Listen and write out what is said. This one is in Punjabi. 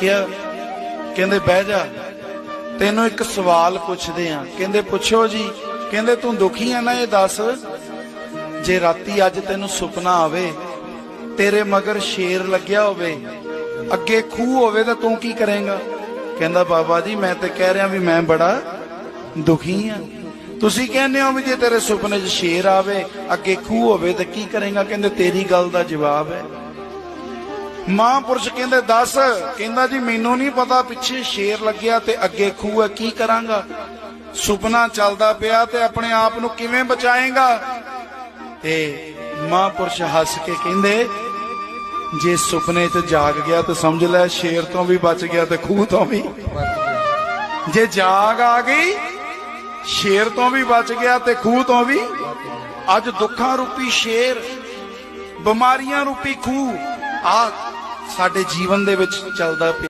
ਕਿਹਾ ਕਹਿੰਦੇ ਬਹਿ ਜਾ, ਤੈਨੂੰ ਇੱਕ ਸਵਾਲ ਪੁੱਛਦੇ ਆ ਕਹਿੰਦੇ, ਪੁੱਛੋ ਜੀ, ਕਹਿੰਦੇ ਤੂੰ ਦੁਖੀ ਆ ਨਾ ਇਹ ਦੱਸ। ਜੇ ਰਾਤੀ ਅੱਜ ਤੈਨੂੰ ਸੁਪਨਾ ਆਵੇ, ਤੇਰੇ ਮਗਰ ਸ਼ੇਰ ਲੱਗਿਆ ਹੋਵੇ, ਅੱਗੇ ਖੂਹ ਹੋਵੇ ਤਾਂ ਤੂੰ ਕੀ ਕਰੇਂਗਾ? ਕਹਿੰਦਾ, ਬਾਬਾ ਜੀ, ਮੈਂ ਤੇ ਕਹਿ ਰਿਹਾ ਵੀ ਮੈਂ ਬੜਾ ਦੁਖੀ ਆ। ਤੁਸੀਂ ਕਹਿੰਦੇ ਹੋ ਵੀ ਜੇ ਤੇਰੇ ਸੁਪਨੇ 'ਚ ਸ਼ੇਰ ਆਵੇ, ਅੱਗੇ ਖੂਹ ਹੋਵੇ ਤਾਂ ਕੀ ਕਰੇਂਗਾ? ਕਹਿੰਦੇ, ਤੇਰੀ ਗੱਲ ਦਾ ਜਵਾਬ ਹੈ। ਮਹਾਂਪੁਰਸ਼ ਕਹਿੰਦੇ, ਦੱਸ। ਕਹਿੰਦਾ ਜੀ, ਮੈਨੂੰ ਨਹੀਂ ਪਤਾ ਪਿੱਛੇ ਸ਼ੇਰ ਲੱਗਿਆ ਤੇ ਅੱਗੇ ਖੂਹ ਹੈ, ਕੀ ਕਰਾਂਗਾ? ਸੁਪਨਾ ਚੱਲਦਾ ਪਿਆ ਤੇ ਆਪਣੇ ਆਪ ਨੂੰ ਕਿਵੇਂ ਬਚਾਏਗਾ? ਤੇ ਮਹਾਂਪੁਰਸ਼ ਹੱਸ ਕੇ ਕਹਿੰਦੇ, ਜੇ ਸੁਪਨੇ 'ਚ ਜਾਗ ਗਿਆ ਤਾਂ ਸਮਝ ਲੈ, ਸ਼ੇਰ ਤੋਂ ਵੀ ਬਚ ਗਿਆ ਤੇ ਖੂਹ ਤੋਂ ਵੀ। ਜੇ ਜਾਗ ਆ ਗਈ, ਸ਼ੇਰ ਤੋਂ ਵੀ ਬਚ ਗਿਆ ਤੇ ਖੂਹ ਤੋਂ ਵੀ। ਅੱਜ ਦੁੱਖਾਂ ਰੂਪੀ ਸ਼ੇਰ, ਬਿਮਾਰੀਆਂ ਰੂਪੀ ਖੂਹ ਆ ਸਾਡੇ ਜੀਵਨ ਦੇ ਵਿੱਚ ਚੱਲਦਾ